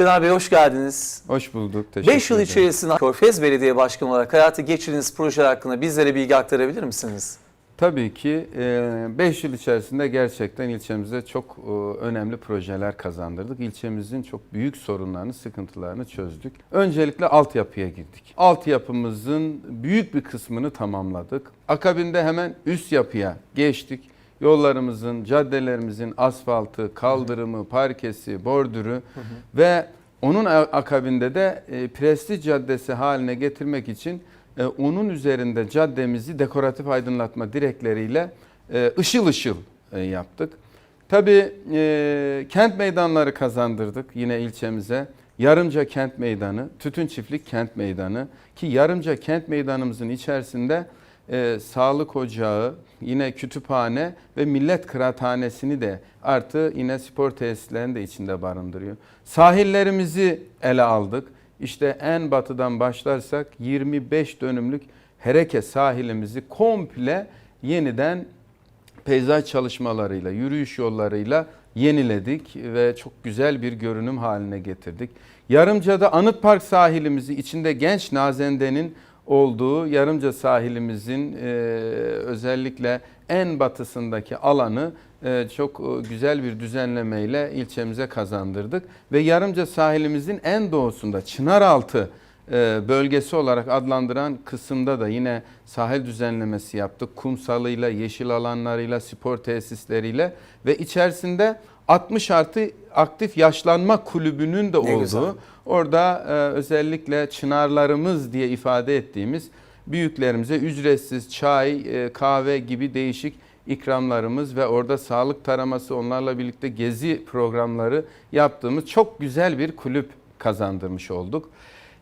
Şener Bey hoş geldiniz. Hoş bulduk. Teşekkür 5 yıl ederim. içerisinde Körfez Belediye Başkanı olarak hayata geçirdiğiniz projeler hakkında bizlere bilgi aktarabilir misiniz? Tabii ki 5 yıl içerisinde gerçekten ilçemize çok e, önemli projeler kazandırdık. İlçemizin çok büyük sorunlarını, sıkıntılarını çözdük. Öncelikle altyapıya girdik. Altyapımızın büyük bir kısmını tamamladık. Akabinde hemen üst yapıya geçtik. Yollarımızın, caddelerimizin asfaltı, kaldırımı, parkesi, bordürü ve onun akabinde de e, Prestij Caddesi haline getirmek için e, onun üzerinde caddemizi dekoratif aydınlatma direkleriyle e, ışıl ışıl e, yaptık. Tabii e, kent meydanları kazandırdık yine ilçemize. Yarımca Kent Meydanı, Tütün Çiftlik Kent Meydanı ki Yarımca Kent Meydanımızın içerisinde e, sağlık ocağı, yine kütüphane ve millet kıraathanesini de artı yine spor tesislerini de içinde barındırıyor. Sahillerimizi ele aldık. İşte en batıdan başlarsak 25 dönümlük Hereke sahilimizi komple yeniden peyzaj çalışmalarıyla, yürüyüş yollarıyla yeniledik ve çok güzel bir görünüm haline getirdik. Yarımca'da Anıt Park sahilimizi içinde genç Nazende'nin olduğu Yarımca sahilimizin e, özellikle en batısındaki alanı e, çok e, güzel bir düzenlemeyle ilçemize kazandırdık. Ve Yarımca sahilimizin en doğusunda Çınaraltı bölgesi olarak adlandıran kısımda da yine sahil düzenlemesi yaptık. Kumsalıyla, yeşil alanlarıyla, spor tesisleriyle ve içerisinde 60 artı aktif yaşlanma kulübünün de Ne olduğu güzel. orada e, özellikle çınarlarımız diye ifade ettiğimiz büyüklerimize ücretsiz çay, e, kahve gibi değişik ikramlarımız ve orada sağlık taraması onlarla birlikte gezi programları yaptığımız çok güzel bir kulüp kazandırmış olduk.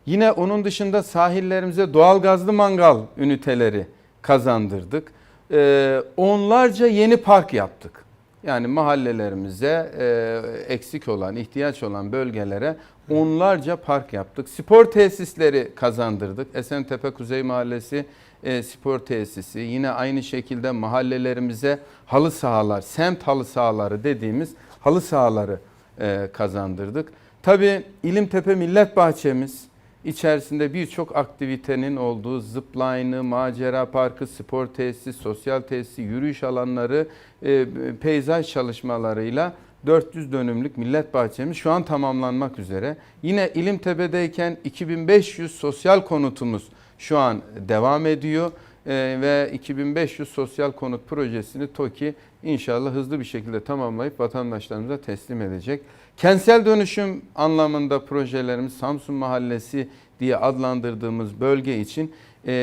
Yine onun dışında sahillerimize doğalgazlı mangal üniteleri kazandırdık. Ee, onlarca yeni park yaptık. Yani mahallelerimize e, eksik olan, ihtiyaç olan bölgelere onlarca park yaptık. Spor tesisleri kazandırdık. Esentepe Kuzey Mahallesi e, spor tesisi. Yine aynı şekilde mahallelerimize halı sahalar, semt halı sahaları dediğimiz halı sahaları e, kazandırdık. Tabii İlimtepe Millet Bahçemiz içerisinde birçok aktivitenin olduğu zipline'ı, macera parkı, spor tesisi, sosyal tesisi, yürüyüş alanları, e, peyzaj çalışmalarıyla 400 dönümlük millet bahçemiz şu an tamamlanmak üzere. Yine İlimtepe'deyken 2500 sosyal konutumuz şu an devam ediyor E, ve 2500 sosyal konut projesini TOKİ inşallah hızlı bir şekilde tamamlayıp vatandaşlarımıza teslim edecek. Kentsel dönüşüm anlamında projelerimiz Samsun Mahallesi diye adlandırdığımız bölge için e,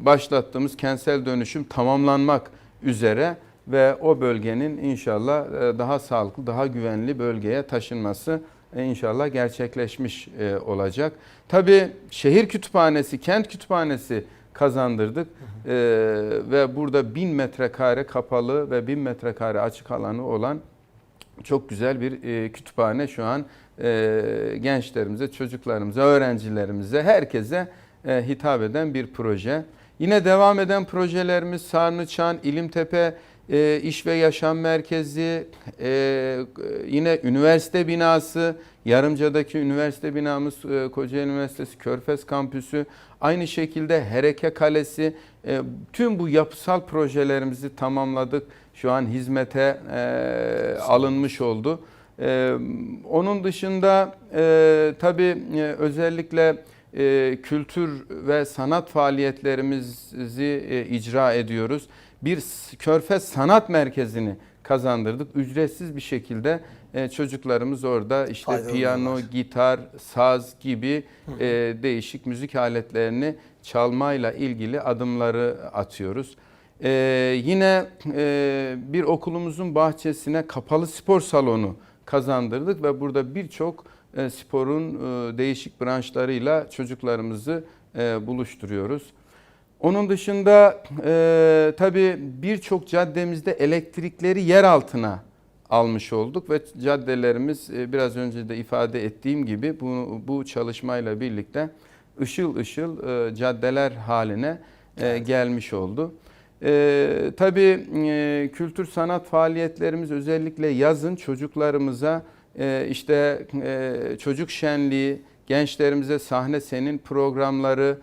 başlattığımız kentsel dönüşüm tamamlanmak üzere ve o bölgenin inşallah daha sağlıklı, daha güvenli bölgeye taşınması inşallah gerçekleşmiş olacak. Tabii şehir kütüphanesi, kent kütüphanesi kazandırdık E, ve burada 1000 metrekare kapalı ve 1000 metrekare açık alanı olan çok güzel bir e, kütüphane şu an e, gençlerimize, çocuklarımıza, öğrencilerimize, herkese e, hitap eden bir proje. Yine devam eden projelerimiz Sarnıçan, İlimtepe e, İş ve Yaşam Merkezi, e, yine üniversite binası, Yarımca'daki üniversite binamız e, Kocaeli Üniversitesi Körfez Kampüsü, aynı şekilde Hereke Kalesi, e, tüm bu yapısal projelerimizi tamamladık. Şu an hizmete e, alınmış oldu. Onun dışında tabii özellikle kültür ve sanat faaliyetlerimizi icra ediyoruz. Bir Körfez Sanat Merkezi'ni kazandırdık. Ücretsiz bir şekilde e, çocuklarımız orada işte Faydalanıyorlar. piyano, gitar, saz gibi e, değişik müzik aletlerini çalmayla ilgili adımları atıyoruz. E, yine e, bir okulumuzun bahçesine kapalı spor salonu kazandırdık ve burada birçok e, sporun e, değişik branşlarıyla çocuklarımızı e, buluşturuyoruz. Onun dışında e, tabii birçok caddemizde elektrikleri yer altına almış olduk ve caddelerimiz e, biraz önce de ifade ettiğim gibi bu, bu çalışmayla birlikte ışıl ışıl e, caddeler haline e, gelmiş oldu. E, tabii e, kültür sanat faaliyetlerimiz özellikle yazın çocuklarımıza e, işte e, çocuk şenliği, gençlerimize sahne senin programları,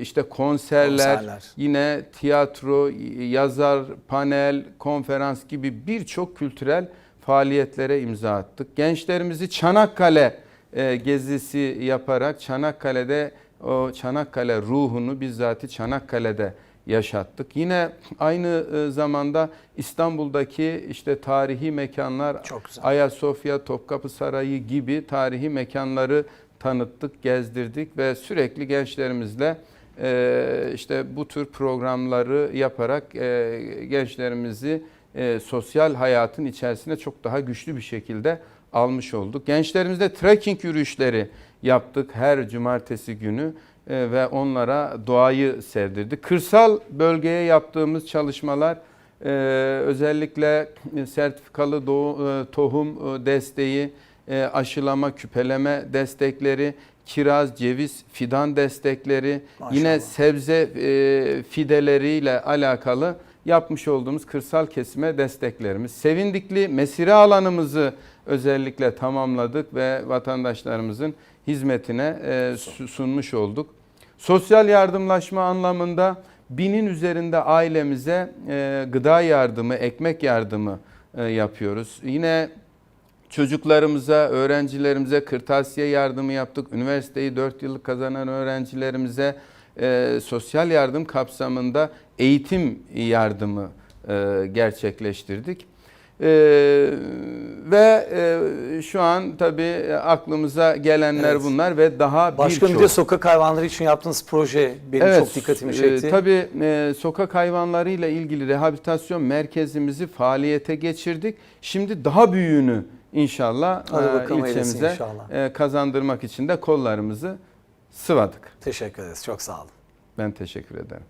işte konserler, Konserler. yine tiyatro, yazar, panel, konferans gibi birçok kültürel faaliyetlere imza attık. Gençlerimizi Çanakkale e, gezisi yaparak Çanakkale'de o Çanakkale ruhunu bizzati Çanakkale'de yaşattık. Yine aynı e, zamanda İstanbul'daki işte tarihi mekanlar. Ayasofya, Topkapı Sarayı gibi tarihi mekanları tanıttık, gezdirdik ve sürekli gençlerimizle e, işte bu tür programları yaparak e, gençlerimizi e, sosyal hayatın içerisine çok daha güçlü bir şekilde almış olduk. Gençlerimizle trekking yürüyüşleri yaptık her cumartesi günü e, ve onlara doğayı sevdirdik. Kırsal bölgeye yaptığımız çalışmalar e, özellikle sertifikalı doğu- e, tohum e, desteği, e, aşılama, küpeleme destekleri, kiraz, ceviz, fidan destekleri, Maşallah. yine sebze e, fideleriyle alakalı yapmış olduğumuz kırsal kesime desteklerimiz. Sevindikli mesire alanımızı özellikle tamamladık ve vatandaşlarımızın hizmetine e, su- sunmuş olduk. Sosyal yardımlaşma anlamında binin üzerinde ailemize e, gıda yardımı, ekmek yardımı e, yapıyoruz. Yine çocuklarımıza, öğrencilerimize kırtasiye yardımı yaptık. Üniversiteyi 4 yıllık kazanan öğrencilerimize e, sosyal yardım kapsamında eğitim yardımı e, gerçekleştirdik. E, ve e, şu an tabii aklımıza gelenler Evet. bunlar ve daha Başkanım bir birçok. de sokak hayvanları için yaptığınız proje benim çok dikkatimi e, çekti. tabii e, sokak hayvanlarıyla ilgili rehabilitasyon merkezimizi faaliyete geçirdik. Şimdi daha büyüğünü inşallah e, bakalım eylesin ilçemize inşallah. e, kazandırmak için de kollarımızı sıvadık. Teşekkür ederiz. Çok sağ olun. Ben teşekkür ederim.